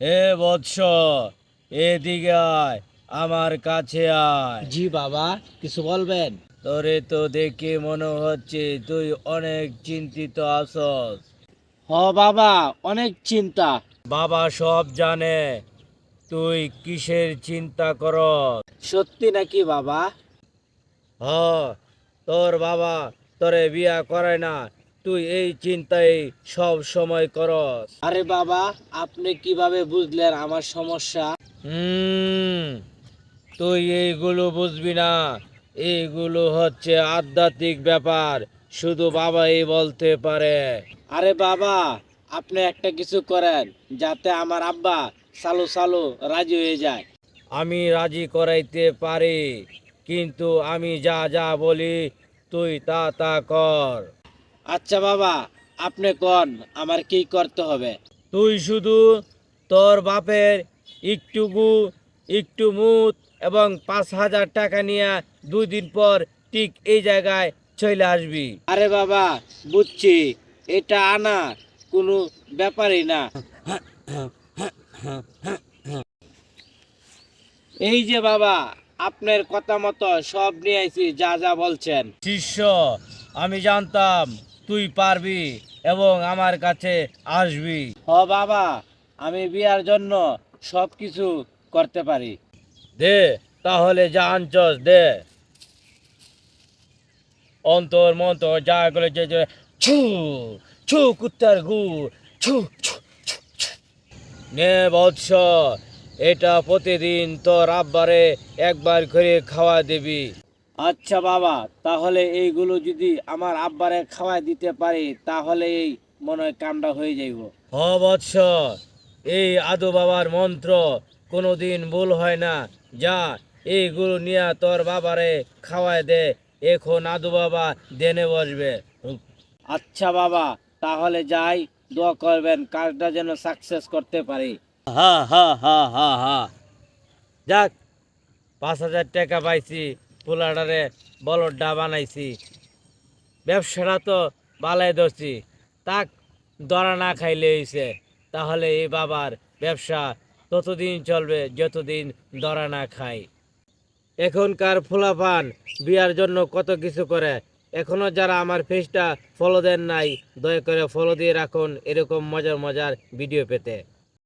এ বৎস এদিকে আয় আমার কাছে আয়। জি বাবা কিছু বলবেন? তোরে তো দেখে মনে হচ্ছে তুই অনেক চিন্তিত আছস। হ বাবা অনেক চিন্তা। বাবা সব জানে তুই কিসের চিন্তা কর সত্যি নাকি বাবা? হ তোর বাবা তোরে বিয়া করে না তুই এই চিন্তাই সব সময় করস। আরে বাবা আপনি কীভাবে বুঝলেন আমার সমস্যা? হুম তুই এইগুলো বুঝবি না। এইগুলো হচ্ছে আধ্যাত্মিক ব্যাপার শুধু বাবাই বলতে পারে। আরে বাবা আপনি একটা কিছু করেন যাতে আমার আব্বা সালু সালু রাজি হয়ে যায়। আমি রাজি করাইতে পারি কিন্তু আমি যা যা বলি তুই তা তা কর। আচ্ছা বাবা আপনি কন? আমার কি করতে হবে? তুই শুধু তোর বাপের একটু গু একটু মুত এবং পাঁচ হাজার টাকা নিয়ে দুই দিন পর ঠিক এই জায়গায় চলে আসবি। আরে বাবা বুঝছি এটা আনা কোনো ব্যাপারই না। এই যে বাবা আপনার কথা মতো সব নিয়ে আইছি যা যা বলছেন। শিষ্য আমি জানতাম তুই পারবি এবং আমার কাছে আসবি। হ বাবা আমি বিয়ার জন্য সব কিছু করতে পারি। দে তাহলে যা আনছস দে। অন্তর মন্তর যা করে ছু ছু কুত্তার গু ছু, ছু। নে বৎস এটা প্রতিদিন তোর আব্বারে একবার করে খাওয়া দিবি। আচ্ছা বাবা তাহলে এইগুলো যদি আমার আব্বারে খাওয়াই দিতে পারি তাহলে এই মনে হয় কামটা হয়ে যাইব। হ বৎস এই আদু বাবার মন্ত্র কোনোদিন ভুল হয় না। যা এইগুলো নিয়ে তোর বাবারে খাওয়ায় দে এখন আদু বাবা দেনে বসবে। আচ্ছা বাবা তাহলে যাই দোয়া করবেন কাজটা যেন সাকসেস করতে পারি। হা হা হা হা হা। যাক, পাঁচ হাজার টাকা পাইছি পোলাডারে বলড্ডা বানাইছি। ব্যবসাটা তো বালাই ধরছি। তাক, দরা না খাইলে হইছে। তাহলে এই বাবার ব্যবসা ততদিন চলবে যতদিন দরা না খাই এখনকার ফুলাপান বিয়ার জন্য কত কিছু করে। এখনও যারা আমার পেজটা ফলো দেন নাই, দয়া করে ফলো দিয়ে রাখুন এরকম মজার মজার ভিডিও পেতে।